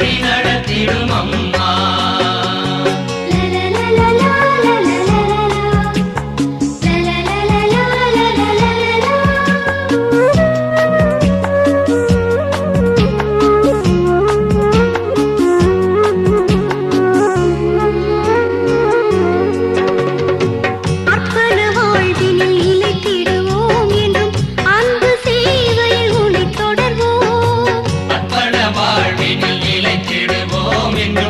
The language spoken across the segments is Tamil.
வழி நடத்திடும் அம்மா. நிலைத்திடுவோம்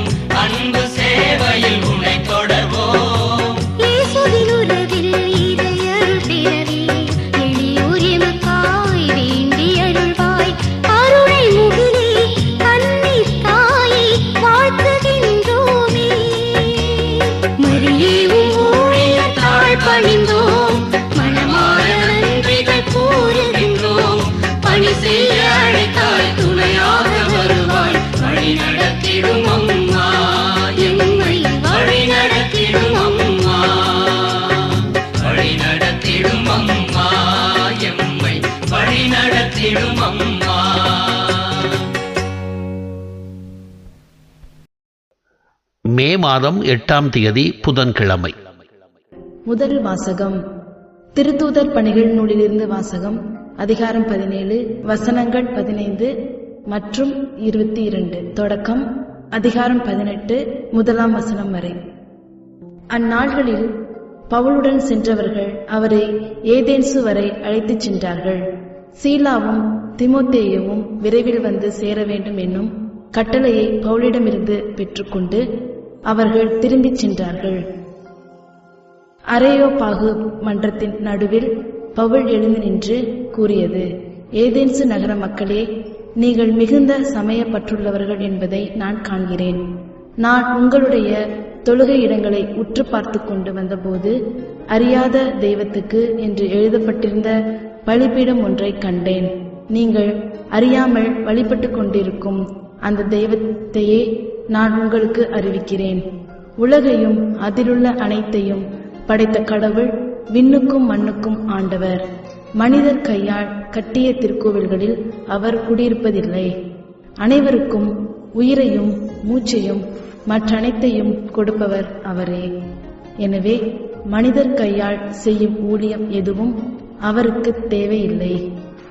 மாதம் எட்டாம் தேதி புதன்கிழமை. முதல் வாசகம். திருத்தூதர் பணிகள் நூலிலிருந்து வாசகம். அதிகாரம் பதினேழு வசனங்கள் பதினைந்து மற்றும் இருபத்தி இரண்டு தொடக்கம் அதிகாரம் பதினெட்டு முதலாம் வசனம் வரை. அந்நாள்களில் பவுலுடன் சென்றவர்கள் அவரை ஏதேன்சு வரை அழைத்துச் சென்றார்கள். சீலாவும் திமுத்தேயவும் விரைவில் வந்து சேர வேண்டும் என்னும் கட்டளையை பவுலிடமிருந்து பெற்றுக்கொண்டு அவர்கள் திரும்பிச் சென்றார்கள். அரையோபாகு மன்றத்தின் நடுவில் பவுல் எழுந்து நின்று கூறியது ஏதேன்சு நகர மக்களே நீங்கள் மிகுந்த சமயப்பற்றுள்ளவர்கள் என்பதை நான் காண்கிறேன். நான் உங்களுடைய தொழுகை இடங்களை உற்று பார்த்து கொண்டு வந்தபோது அறியாத தெய்வத்துக்கு என்று எழுதப்பட்டிருந்த பலிபீடம் ஒன்றை கண்டேன். நீங்கள் அறியாமல் வழிபட்டு கொண்டிருக்கும் அந்த தெய்வத்தையே நான் உங்களுக்கு அறிவிக்கிறேன். உலகையும் அதிலுள்ள அனைத்தையும் படைத்த கடவுள் விண்ணுக்கும் மண்ணுக்கும் ஆண்டவர். மனிதர் கையால் கட்டிய திருக்கோவில்களில் அவர் குடியிருப்பதில்லை. அனைவருக்கும் உயிரையும் மூச்சையும் மற்றனைத்தையும் கொடுப்பவர் அவரே. எனவே மனிதர் கையால் செய்யும் ஊழியம் எதுவும் அவருக்கு தேவையில்லை.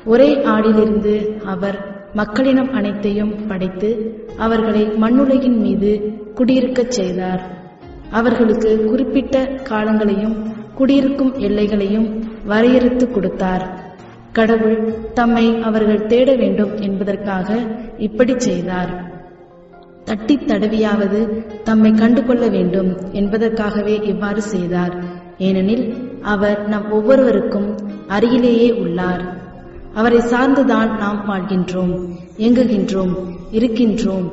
ஒரே ஆடிலிருந்து அவர் மக்களினம் அனைத்தையும் படைத்து அவர்களை மண்ணுலகின் மீது குடியிருக்கச் செய்தார். அவர்களுக்கு குறிப்பிட்ட காலங்களையும் குடியிருக்கும் எல்லைகளையும் வரையறுத்து கொடுத்தார். கடவுள் தம்மை அவர்கள் தேட வேண்டும் என்பதற்காக இப்படி செய்தார். தட்டி தடவியாவது தம்மை கண்டுகொள்ள வேண்டும் என்பதற்காகவே இவ்வாறு செய்தார். ஏனெனில் அவர் நம் ஒவ்வொருவருக்கும் அருகிலேயே உள்ளார். அவரை சார்ந்துதான் நாம் வாழ்கின்றோம் இயங்குகின்றோம் இருக்கின்றோம்.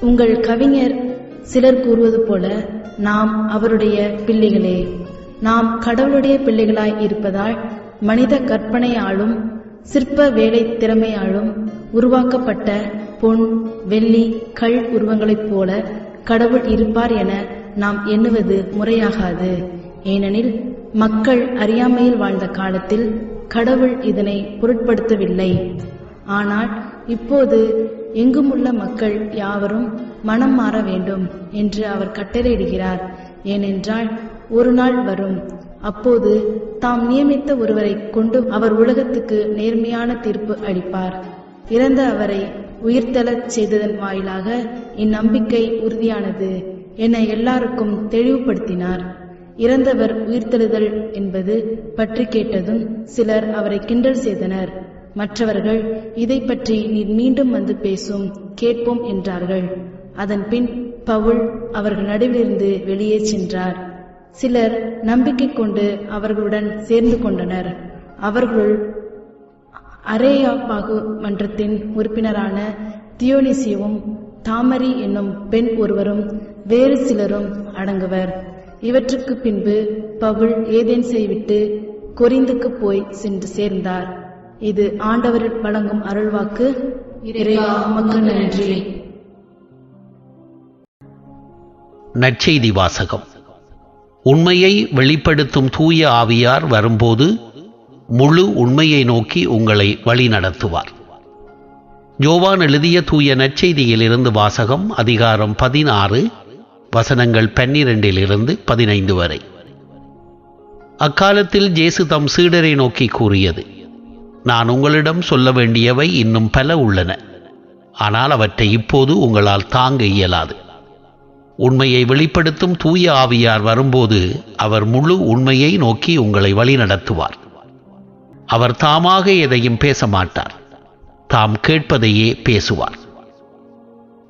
உங்கள் கவிஞர் சிலர் கூறுவது போல நாம் அவருடைய பிள்ளைகளே. நாம் கடவுளுடைய பிள்ளைகளாய் இருப்பதால் மனித கற்பனையாலும் சிற்ப வேலை திறமையாலும் உருவாக்கப்பட்ட பொன் வெள்ளி கல் உருவங்களைப் போல கடவுள் இருப்பார் என நாம் எண்ணுவது முறையாகாது. ஏனெனில் மக்கள் அறியாமையில் வாழ்ந்த காலத்தில் கடவுள் இதனை பொருட்படுத்தவில்லை. ஆனால் இப்போது எங்குமுள்ள மக்கள் யாவரும் மனம் மாற வேண்டும் என்று அவர் கட்டளையிடுகிறார். ஏனென்றால் ஒரு நாள் வரும். அப்போது தாம் நியமித்த ஒருவரை கொண்டு அவர் உலகத்துக்கு நேர்மையான தீர்ப்பு அளிப்பார். இறந்த அவரை உயிர்த்தெழச் செய்ததன் வாயிலாக இந்நம்பிக்கை உறுதியானது என எல்லாருக்கும் தெளிவுபடுத்தினார். இறந்தவர் உயிர்த்தெழுதல் என்பது பற்றி கேட்டதும் சிலர் அவரை கிண்டல் செய்தனர். மற்றவர்கள் இதை பற்றி நீர் மீண்டும் வந்து பேசும் கேட்போம் என்றார்கள். அதன் பின் பவுல் அவர்கள் நடுவிலிருந்து வெளியே சென்றார். சிலர் நம்பிக்கை கொண்டு அவர்களுடன் சேர்ந்து கொண்டனர். அவர்களுள் அரேயாபாகு மன்றத்தின் உறுப்பினரான தியோனிசியவும் தாமரி என்னும் பெண் ஒருவரும் வேறு சிலரும் அடங்குவர். இவற்றுக்கு பின்பு பவுல் ஏதேன்ஸை விட்டு கொரிந்துக்கு போய் சென்று சேர்ந்தார். இது ஆண்டவர் வழங்கும் அருள்வாக்கு. நன்றி. நற்செய்தி வாசகம். உண்மையை வெளிப்படுத்தும் தூய ஆவியார் வரும்போது முழு உண்மையை நோக்கி உங்களை வழிநடத்துவார். ஜோவான் எழுதிய தூய நற்செய்தியிலிருந்து வாசகம் அதிகாரம் பதினாறு வசனங்கள் பன்னிரண்டிலிருந்து பதினைந்து வரை. அக்காலத்தில் ஜேசு தம் சீடரை நோக்கி கூறியது நான் உங்களிடம் சொல்ல வேண்டியவை இன்னும் பல உள்ளன. ஆனால் அவற்றை இப்போது உங்களால் தாங்க இயலாது. உண்மையை வெளிப்படுத்தும் தூய ஆவியார் வரும்போது அவர் முழு உண்மையை நோக்கி உங்களை வழிநடத்துவார் அவர் தாமாக எதையும் பேச மாட்டார். தாம் கேட்பதையே பேசுவார்.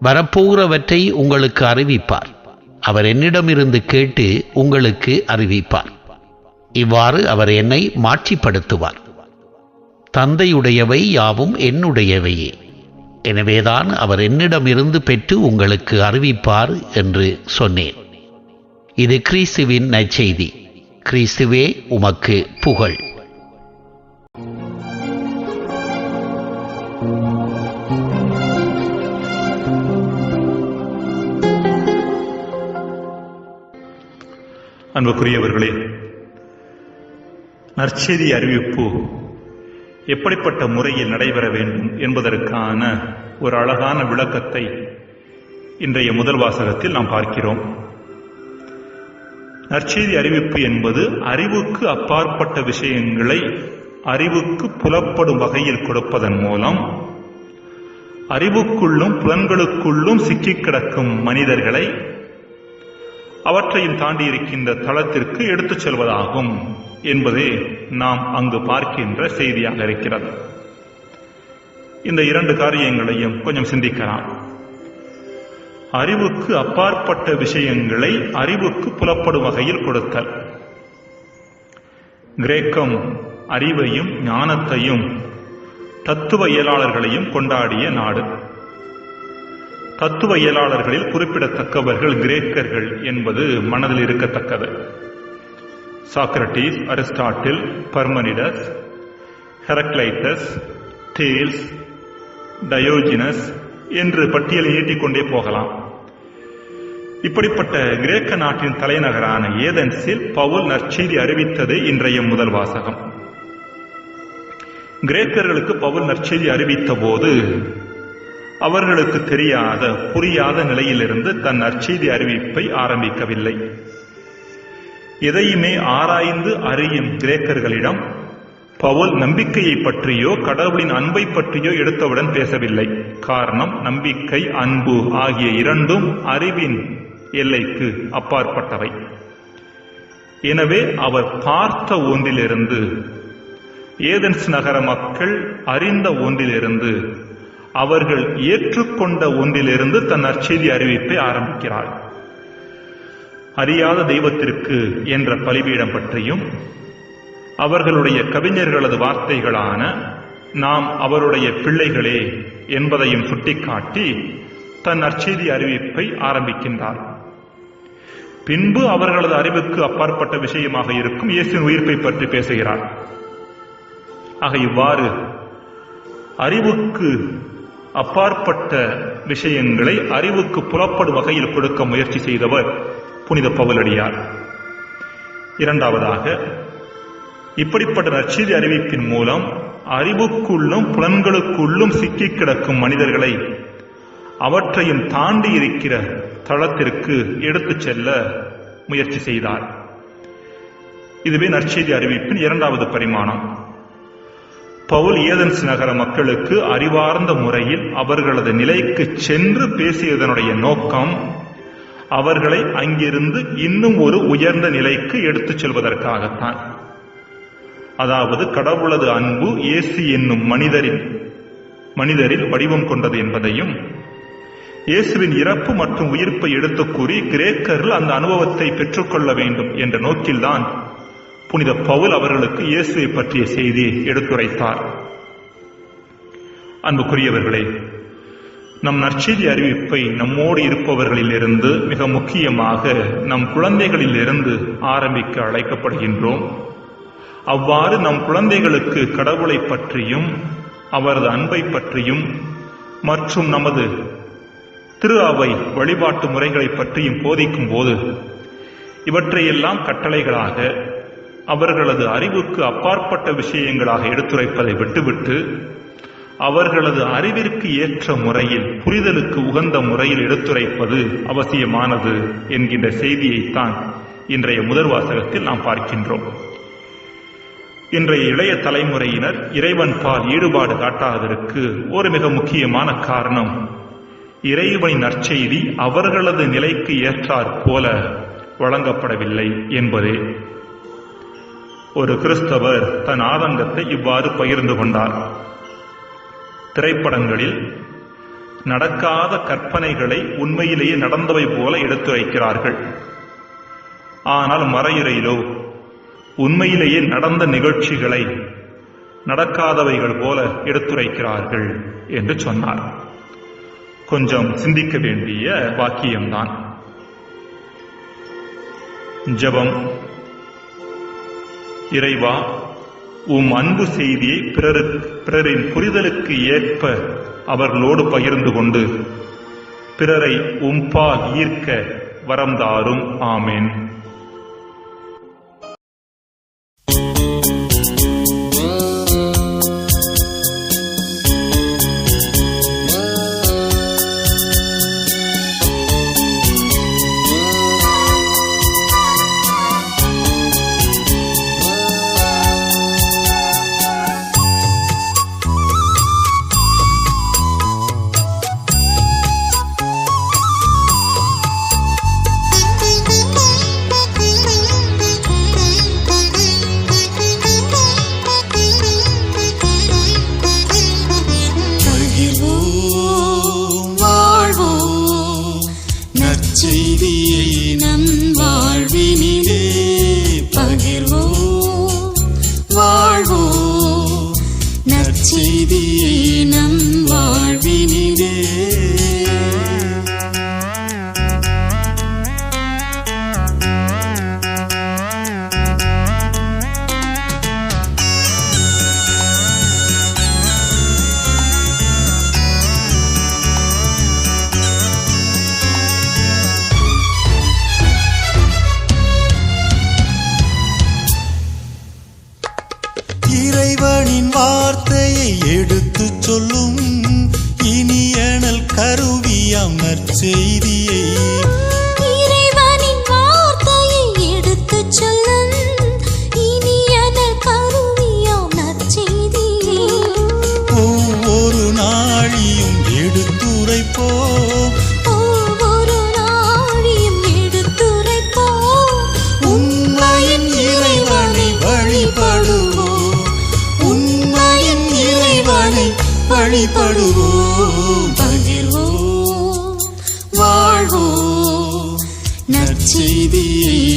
வரப்போகிறவற்றை உங்களுக்கு அறிவிப்பார். அவர் என்னிடமிருந்து கேட்டு உங்களுக்கு அறிவிப்பார். இவ்வாறு அவர் என்னை மாட்சிப்படுத்துவார். தந்தையுடையவை யாவும் என்னுடையவையே. எனவேதான் அவர் என்னிடமிருந்து பெற்று உங்களுக்கு அறிவிப்பார் என்று சொன்னேன். இது கிறிஸ்துவின் நற்செய்தி. கிறிஸ்துவே உமக்கு புகழ். அன்புக்குரியவர்களே நற்செய்தி அறிவிப்பு எப்படிப்பட்ட முறையில் நடைபெற வேண்டும் என்பதற்கான ஒரு அழகான விளக்கத்தை இன்றைய முதல் வாசகத்தில் நாம் பார்க்கிறோம். நற்செய்தி அறிவிப்பு என்பது அறிவுக்கு அப்பாற்பட்ட விஷயங்களை அறிவுக்கு புலப்படும் வகையில் கொடுப்பதன் மூலம் அறிவுக்குள்ளும் புலன்களுக்குள்ளும் சிக்கிக் கிடக்கும் மனிதர்களை அவற்றையும் தாண்டி இருக்கின்ற தளத்திற்கு எடுத்துச் செல்வதாகும் என்பதே நாம் அங்கு பார்க்கின்ற செய்தியாக இருக்கிறது. இந்த இரண்டு காரியங்களையும் கொஞ்சம் சிந்திக்கலாம். அறிவுக்கு அப்பாற்பட்ட விஷயங்களை அறிவுக்கு புலப்படும் வகையில் கொடுத்தல். கிரேக்கம் அறிவையும் ஞானத்தையும் தத்துவ இயலாளர்களையும் கொண்டாடிய நாடு. தத்துவ இயலாளர்களில் குறிப்பிடத்தக்கவர்கள் கிரேக்கர்கள் என்பது மனதில் இருக்கத்தக்கது. Socrates Aristotle Parmenides Heraclitus Thales Diogenes என்று பட்டியலை நீட்டிக்கொண்டே போகலாம். இப்படிப்பட்ட கிரேக்க நாட்டின் தலைநகரான ஏதென்ஸில் பவுல் நற்செய்தி அறிவித்தது இன்றைய முதல் வாசகம். கிரேக்கர்களுக்கு பவுல் நற்செய்தி அறிவித்த போது அவர்களுக்கு தெரியாத புரியாத நிலையிலிருந்து தன் நற்செய்தி அறிவிப்பை ஆரம்பிக்கவில்லை. எதையுமே ஆராய்ந்து அறியும் கிரேக்கர்களிடம் பவுல் நம்பிக்கையை பற்றியோ கடவுளின் அன்பை பற்றியோ எடுத்தவுடன் பேசவில்லை. காரணம் நம்பிக்கை அன்பு ஆகிய இரண்டும் அறிவின் எல்லைக்கு அப்பாற்பட்டவை. எனவே அவர் பார்த்த ஒன்றிலிருந்து ஏதென்ஸ் நகர மக்கள் அறிந்த ஒன்றிலிருந்து அவர்கள் ஏற்றுக்கொண்ட ஒன்றிலிருந்து தன் நற்செய்தி அறிவிப்பை ஆரம்பிக்கிறார் அறியாத தெய்வத்திற்கு என்ற பலிபீடம் பற்றியும் அவர்களுடைய கவிஞர்களது வார்த்தைகளான நாம் அவருடைய பிள்ளைகளே என்பதையும் சுட்டிக்காட்டி தன் நற்செய்தி அறிவிப்பை ஆரம்பிக்கின்றார். பின்பு அவர்களது அறிவுக்கு அப்பாற்பட்ட விஷயமாக இருக்கும் இயேசுவின் உயிர்ப்பை பற்றி பேசுகிறார். ஆக இவ்வாறு அறிவுக்கு அப்பாற்பட்ட விஷயங்களை அறிவுக்கு புலப்படும் வகையில் கொடுக்க முயற்சி செய்தவர் புனித பவுலடியார். இரண்டாவதாக இப்படிப்பட்ட நற்செய்தி அறிவிப்பின் மூலம் அறிவுக்குள்ளும் புலன்களுக்குள்ளும் சிக்கி கிடக்கும் மனிதர்களை அவற்றையும் தாண்டி இருக்கிற தளத்திற்கு எடுத்துச் செல்ல முயற்சி செய்தார். இதுவே நற்செய்தி அறிவிப்பின் இரண்டாவது பரிமாணம். பவுல் ஏதன்ஸ் நகர மக்களுக்கு அறிவார்ந்த முறையில் அவர்களது நிலைக்கு சென்று பேசியதனுடைய நோக்கம் அவர்களை அங்கிருந்து இன்னும் ஒரு உயர்ந்த நிலைக்கு எடுத்துச் செல்வதற்காகத்தான். அதாவது கடவுளது அன்பு இயேசு என்னும் மனிதரின் மனிதரில் வடிவம் கொண்டது என்பதையும் இயேசுவின் இறப்பு மற்றும் உயிர்ப்பை எடுத்துக் கூறி கிரேக்கர்கள் அந்த அனுபவத்தை பெற்றுக்கொள்ள வேண்டும் என்ற நோக்கில்தான் புனித பவுல் அவர்களுக்கு இயேசுவை பற்றிய செய்தியை எடுத்துரைத்தார். அன்புக்குரியவர்களே நம் நற்செய்தி அறிவிப்பை நம்மோடு இருப்பவர்களிலிருந்து மிக முக்கியமாக நம் குழந்தைகளிலிருந்து ஆரம்பிக்க அழைக்கப்படுகின்றோம். அவ்வாறு நம் குழந்தைகளுக்கு கடவுளை பற்றியும் அவரது அன்பை பற்றியும் மற்றும் நமது திரு அவை வழிபாட்டு முறைகளை பற்றியும் போதிக்கும் போது இவற்றையெல்லாம் கட்டளைகளாக அவர்களது அறிவுக்கு அப்பாற்பட்ட விஷயங்களாக எடுத்துரைப்பதை விட்டுவிட்டு அவர்களது அறிவிற்கு ஏற்ற முறையில் புரிதலுக்கு உகந்த முறையில் எடுத்துரைப்பது அவசியமானது என்கின்ற செய்தியைத்தான் இன்றைய முதல் வாசகத்தில் நாம் பார்க்கின்றோம். இன்றைய இளைய தலைமுறையினர் இறைவன் பால் ஈடுபாடு காட்டாததற்கு ஒரு மிக முக்கியமான காரணம் இறைவனின் நற்செய்தி அவர்களது நிலைக்கு ஏற்றாற் போல வழங்கப்படவில்லை என்பதே. ஒரு கிறிஸ்தவர் தன் ஆதங்கத்தை இவ்வாறு பகிர்ந்து கொண்டார். திரைப்படங்களில் நடக்காத கற்பனைகளை உண்மையிலேயே நடந்தவை போல எடுத்துரைக்கிறார்கள் ஆனால் மறையுறையிலோ உண்மையிலேயே நடந்த நிகழ்ச்சிகளை நடக்காதவைகள் போல எடுத்துரைக்கிறார்கள் என்று சொன்னார். கொஞ்சம் சிந்திக்க வேண்டிய வாக்கியம்தான் ஜெபம். இறைவா உம் அன்பு செய்தியை பிறருக்கு பிறரின் புரிதலுக்கு ஏற்ப அவர்களோடு பகிர்ந்து கொண்டு பிறரை உம்பால் ஈர்க்க வரம் தாரும். ஆமேன்.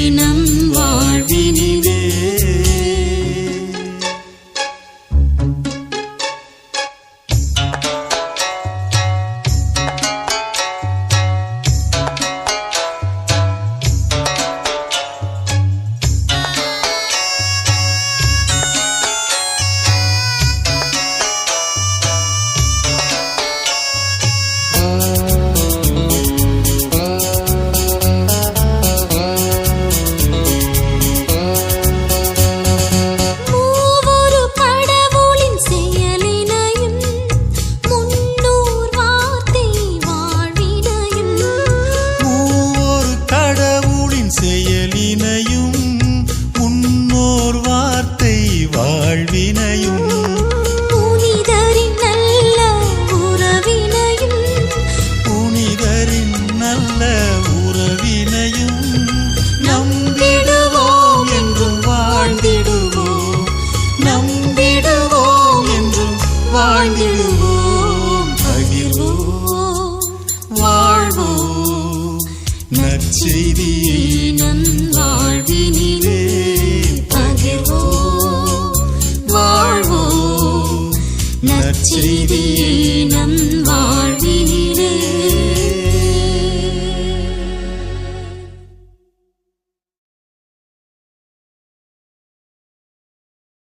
நம் வாழ்வினிலே